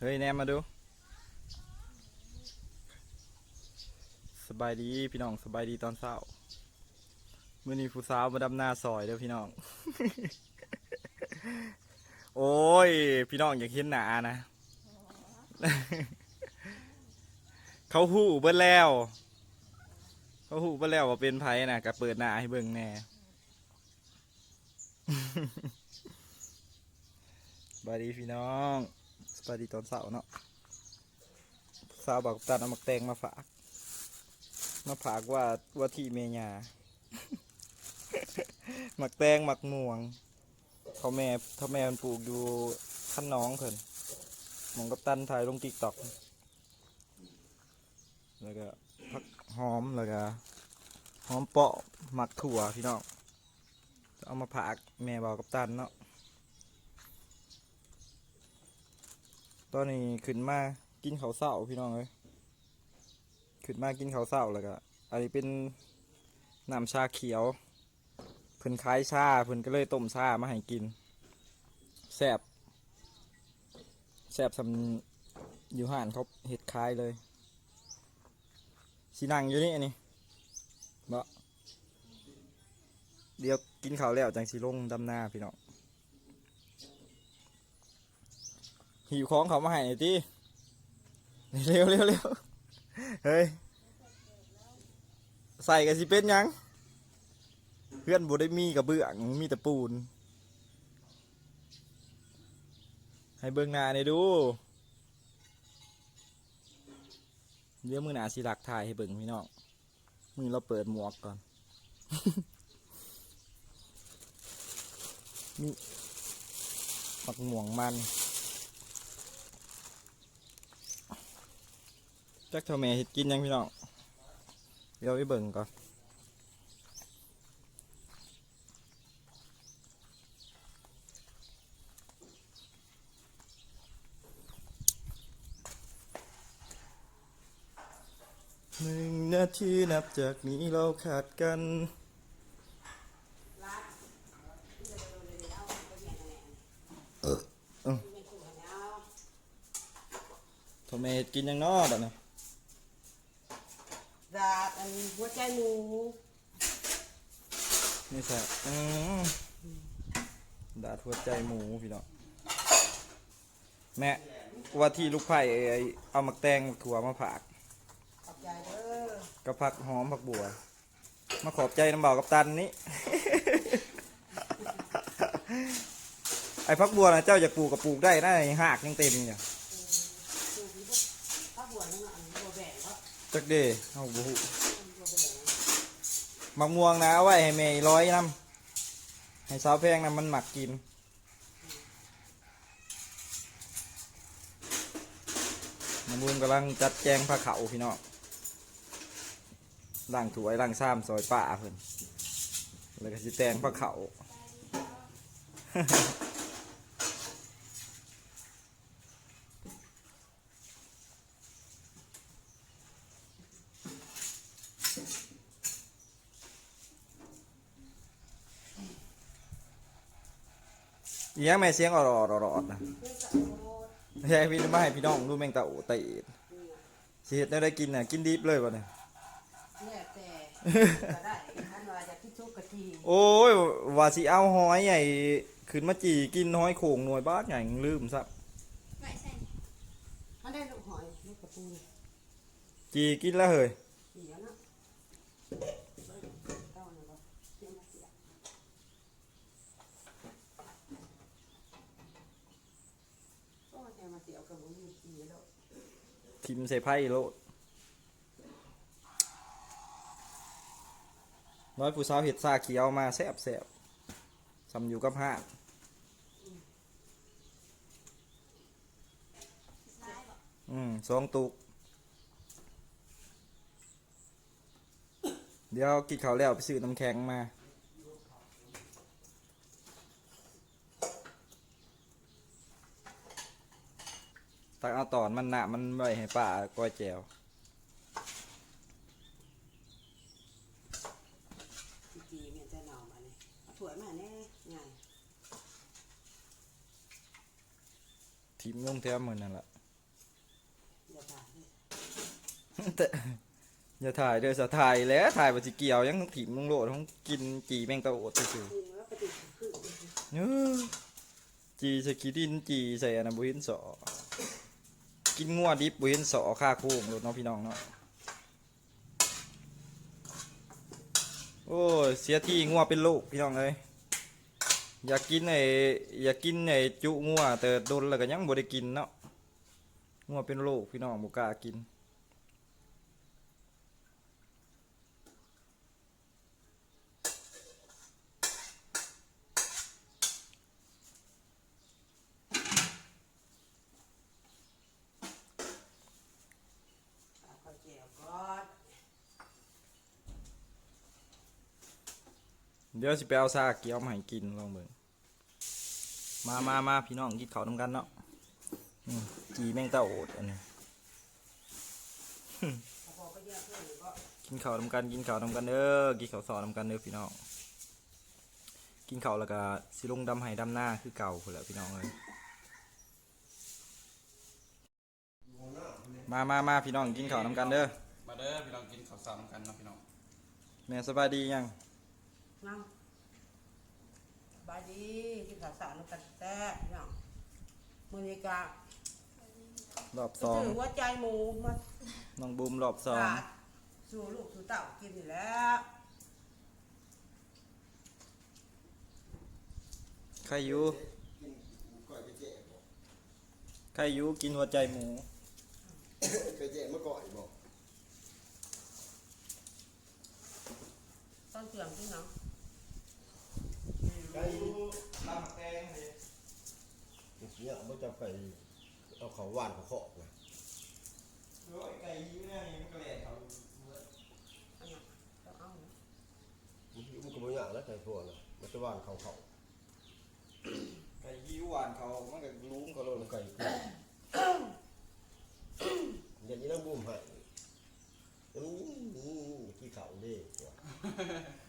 เฮ้ยแนมมาดู สบายดีพี่น้องสบายดีตอนเช้ามื่อนี้ผู้สาวมาดำหน้าซอยเด้อพี่น้อง โอ้ย พี่น้องอยากเห็นหนานะ เขาหูเบิ้แล้ว เขาหูเบิ้แล้วว่าเป็นไผนะก็เปิดหน้าให้เบิ่งแน่บายดีพี่น้อง บายดีตอนเสาร์เนาะสาวบอกกับตันเอามักแตงมาฝากมาฝากว่าว่าที่เมียาหมักแตงหมักม่วงเขาแม่เขาแม่มันปลูกอยู่ขั้นน้องเพิ่นหมองกับตันถ่ายลงติ๊กต็อกแล้วก็ผักหอมแล้วก็หอมเปาะหมักถั่วพี่น้องเอามาฝากแม่บอกกับตันเนาะ อนนี้ขึ้นมากินข้าวเศร้าพี่น้องเลยขึ้นมากินข้าวเศร้าแล้วก็อันนี้เป็นน้ำชาเขียวเพิ่นขายชาเพิ่นก็เลยต้มชามาให้กินแซ่บแซ่บสำอยู่ห่านเขาเห็ดขายเลยสีนังอยู่นี่อันนี้บ่เดี๋ยวกินข้าวแล้วจังสีลงดำหน้าพี่น้อง หิวของเขามาให้หน่อยดิเร็วเร็วเร็วเฮ้ย ใส่กันสิเป็นยัง เพื่อนบ่ได้มีกับเบื้องมีแต่ปูน ให้เบื้องหน้าเนี่อยดู เดี๋ยวมือหนาสิหลักถ่ายให้เบิ่งพี่น้อง มือเราเปิดหมวกก่อน มีมักหม่วงมัน จักเท่าแม่เห็ดกินยังพี่น้องเดี๋ยวไปเบิ่งก่อนหนึ่งนาทีนับจากนี้เราขาดกันเออเออเท่าแม่เห็ดกินยังนอดอะนะดาดอันหัวใจหมูนี่ใช่อืมดาดหัวใจหมูพี่น้องแม่ว่าที่ลูกไผ่ไอ้เอามักแตงถั่วมาผักขอบใจเด้อกับผักหอมผักบัว มาขอบใจน้ำเบากับตันนี้ ไอ้ผักบัวนะเจ้าอยากปลูกกับปลูกได้นะไอ้หากยังเต็มอยู่ ข้าวบัวนั่นน่ะอันบัวแบ่งเขา จักเด้เอาบุมะม่วงนะเอาไว้ให้แม่ร้อยน้ำให้สาวแพงนะมันหมักกินน้ำบุญกำลังจัดแจงผ้าเขาพี่น้องล่างถวยล่างซ้ำซอยป่าเพิ่นแล้วก็สิแตงผ้าเขา วอีหยังแม่เสียงอรอดอรอดนะใช่พี่มาให้พี่น้องดูแมงตาโอเตะสิเฮ็ดได้ได้กินน่ะกินดิบเลยบ่เนี่ยเนี่ยแต่ก็ได้ท่านว่าจะคิดทุกกะทีโอ้ยว่าสิเอาหอยใหญ่ขึ้นมาจีกินหอยโข่งหน่วยบ้านใหญ่ลืมซะมันได้ลูกหอยลูกกระปูจีกินแล้วเฮ้ยเสียนะเต้าเนี่ยบ่เสียมาเสียโอ้ยแกมเสียวกับบุ้มีเสียแล้วทิมใส่ไพ่โลดน้อยผู้สาวเห็ดซาเขียวมาแซ่บแซ่บซำอยู่กับห้านอืมสองตุก เดี๋ยวกินข้าวแล้วไปซื้อน้ำแข็งมา ตักเอาตอนมันหนะมันไว้ให้ป้าก้อยแจวจีจีเนี่ยจะหนอมาเนี่ยเอาถั่วมาแน่ไงทิมลงแถวมือนั่นแหละเแต่อย่าถ่ายเด้อจะถ่ายแล้วถ่ายบ่สิเกี่ยวยังถิ่มลงโลดต้องกินจีแมงตะโอดซื่อจริงแล้วปฏิคือๆเอ้อจีใส่ขี้ดินจีใส่อันนั้นบ่เห็นสอ กินงัวดิบบ่เห็นสอค่าคู่โลดเนาะพี่น้องเนาะโอ้เสียที่งัวเป็นลูกพี่น้องเลยอยากกินไอ้อยากกินไอ้จุงัวแต่โดนแล้วก็ยังบ่ได้กินเนาะงัวเป็นลูกพี่น้องบ่กล้ากิน ข้าวเจียวก่อน เดี๋ยวสิไปเอาซาเกี๊ยวมาให้กินลองเบิ่งมามามาพี่น้องกินข้าวนำกันเนาะอืมจีแมงเต้าโอดอันนี้เขาบอกไปเยอะเพื่อนก็กินข้าวนำกันกินข้าวนำกันเด้อกินข้าวซอยนำกันเด้อพี่น้องกินข้าวแล้วก็สิลงดำให้ดำหน้าคือเก่าพุ่นแหละพี่น้องเอ้ยมามามาพี่น้องกินข้าวนำกันเด้อมาเด้อพี่น้องกินข้าวสารกันเนาะพี่น้องแม่สบายดียัง นั่งบายดีกินข้าวสารน้ำกันแท้เนาะมือนี้การอบสองถือว่าใจหมูมาน้องบูมรอบสองขาดสู่ลูกสู่เต่ากินนี่แหล้วใครอยู่ใครอยู่กินหัวใจหมู ไปแจ้งเมื่อก่อนบอก ต้นเสื่อมที่เนาะใครอยู่ลำแตงเลยเนี่ยมันจะไปเอาเขาหวานเขาเคาะนะโอ้ยไก่ยิ้วเนี่ยนี่มันก็แหลกเขาอันนั้นต้องเอานะมันก็ไม่ยากแล้วใจพวกนะมันจะหวานเขาเขาไก่ยิ้วหวานเขามันก็ลุ้มเขาโลดมันไก่อย่างนี้ต้องบูมให้อืมขี้เขาดิ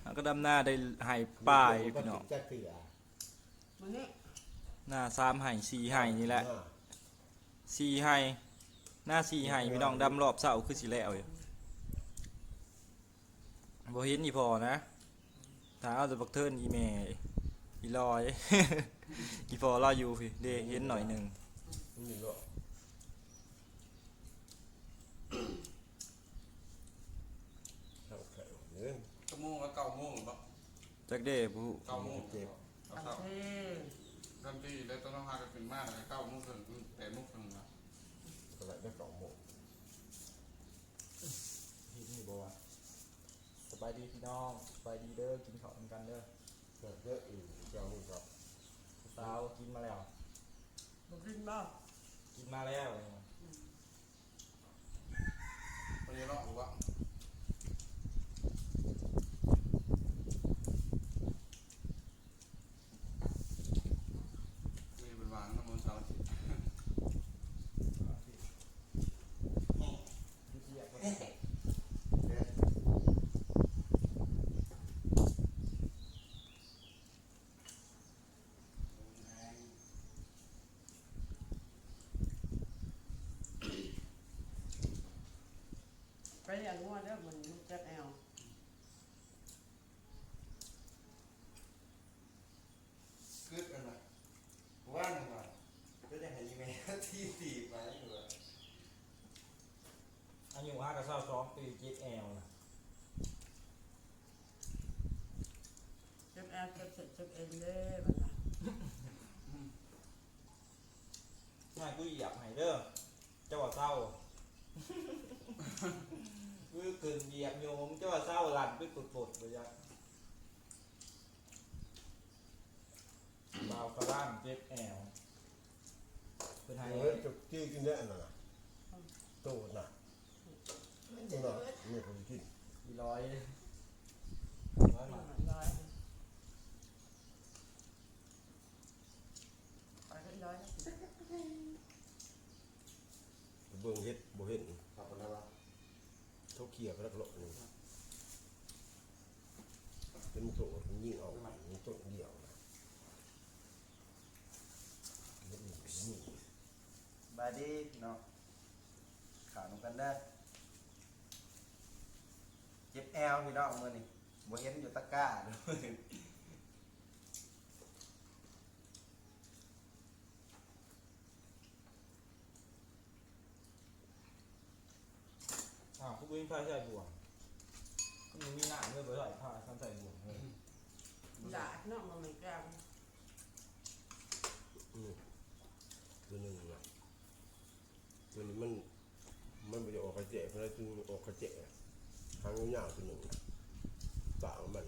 แล้วก็ดำหน้าได้ไห้ป้ายพี่น้องแจ็คเถื่อมันนี่หน้าสามไห้สี่ไห้นี่แหละสี่ไห้หน้าสี่ไห้พี่น้องดำรอบเสาคือสีแล้วอยู่บ่เห็นอีพอนะถ้าเอาแต่บักเทิร์นอีเมอีลอยอีพอรออยู่พี่เดเห็นหน่อยหนึ่ง นี่ก็เขาเขาเนี่ย ชั่วโมงละเก้าโมงหรือเปล่าจักเด้ผู้เก้าโมงเจ็บเอาตัเช้างเท่เริ่มที่ได้ต้นพากันเป็นมากเลยเก้าโมงถึงแปดโมงถึงนะอะไรได้สองโมงพี่นี่บอกว่าสบายดีพี่น้องสบายดีเด้อกินข้าวกันเด้อแต่เยอะอีกเจ้ามึงครับสาวกินมาแล้วบุกินบ่กินมาแล้วพอดีเนาะหรือว่ามีเป็นหวานน้ำมันสาวสิ ไปอย่างงัวเด้อมันลูกแจ็คแอลกึดอันน่ะว่านน่ะก็จะให้แม่ที่ตีไปอยู่อะอายุห้ากับเศร้าสองปีจิตแอลนะแจ็คแอลเก็บเสร็จเจ็บเอ็นเด้อมันนะง่ายกูเหยียบให้เด้อเจ้าว่าเศร้า กูกึ่งเหยียบโยมเจ้าว่าเศร้าหลันไปปวดๆไปยักบาวกระล่างเจ็บแอลเป็นไงเฮ้ยจะจี้กินได้อันน่ะโตน่ะนี่น่ะนี่คนกินอีร้อยร้อยหมา ร้อยไปก็ร้อยแล้ว เบิ่งเฮ็ดบ่เห็นครับปานนั้นวะ เขาเขี่ยไปแล้วก็โลดนี่เป็นโตมันยิ่งออกมันโตเดียวนะนี่นี่บายดีเนาะขาวน้ำกันได้อจ็บแอลพี่น้องมื้อนี่บ่เห็นอยู่ตะกร้าเด้อ อ่าพวกวิ่งพายใส่บ่วงก็มีมีหน้าเมื่อไปใส่ผ้าทำใส่บ่วงเลยด่าเนาะมันไม่แก้วตัวหนึ่งนะตัวนี้มันมันไม่ได้ออกกระเจเพราะนั้นจึงออกกระเจทางยาวๆตัวหนึ่งนะปากมัน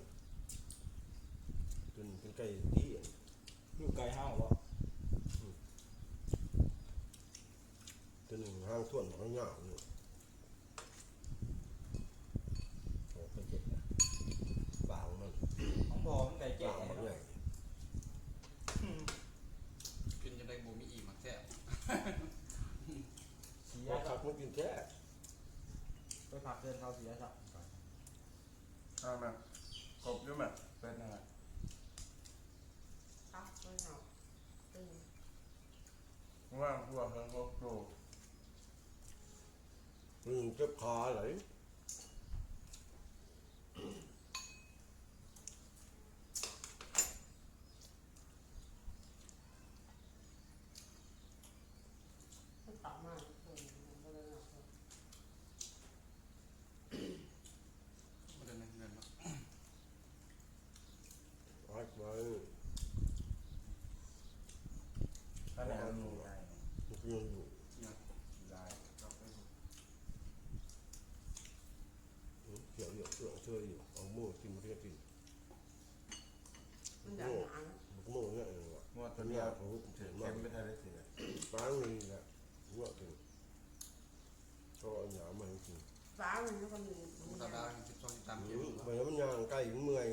ตัวนี้เป็นไก่ที่ลูกไก่ห้าวบ่ตัวหนึ่งห้างส่วนของยาวนี่ออกกระเจปากมัน ของพอมันไก่แก่ ปากมันใหญ่ กินจะได้บ่มีอีกมา แซ่บเสียคขัรับบมันกินแค่ไปผักเดินเขาเสียครับเอามาครบอยู่มั้ยเป็นยังไงครับไม่เอาตึงว่างหัวเฮิงบ่โตตัวหนึ่งเจ็บขาไหลมันต่ำมากคนมันก็เลยเอา บ่ได้เงินเงินเนาะ วัดไว้ ถ้าแนวนี้ได้ มันก็ยังอยู่ เนี่ย ได้ครับไปดู เกี่ยว อยู่เกี่ยวเชื่ออยู่เอาหมูกินมันก็จะกินมันด่าหนังมันก็หมูเนี่ยเองว่ะงวดตัตัววเนี้เนี้ยยผมก็เห็นเข็ว่ามไปทางได้สิเนี่ยฟ้ามีแหละหัวกินก็เอาหยามาให้กินฟ้ามันก็มีกูตาดาสิบสองสิบสามอืกิโลมไปแล้วมันย่างใกล้มันเมื่อย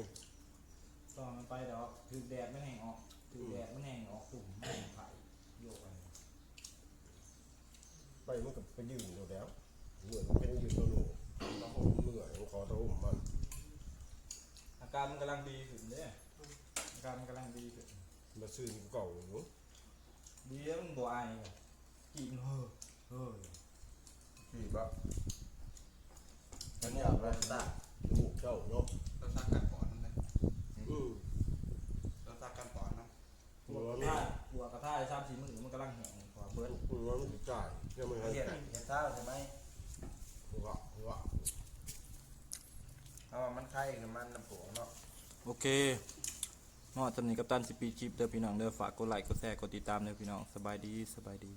ตอนมันไปดอกถือแดดมันแห้งออกถือแดดมันแห้งออกตุ่มแห้งไข่โยกไปไปมันก็ไปยืนอยู่แล้วเหมือน การมันกำลังดีขึ้นเด้อาการมันกำลังดีขึ้นมาซื้อนี่ก็เก่าอยู่ดีแล้วมันบ่อายอะกินเฮ้อเฮ้อขี่บ่มันอยากรักษาจมูกเจ้าเนาะ เราซักกันปอดนั่นเลย อืม เราซักกันปอดนะ หัวมัน ถ้าหัวกระท่ายสามสี่มื้อมันกำลังแห้งกว่าเบิด หัวมันจะจ่ายยังไม่ให้ เห็ดเห็ดเท้าใช่ไหม หัวหัว เพราะว่ามันไข่กับมันน้ำผงเนาะ โอ เคเนาะจำนี้กับตันสิปีคลิปเด้อพี่น้องเด้อฝากกดไลค์กดแชร์กดติดตามเด้อพี่น้องสบายดีสบายดี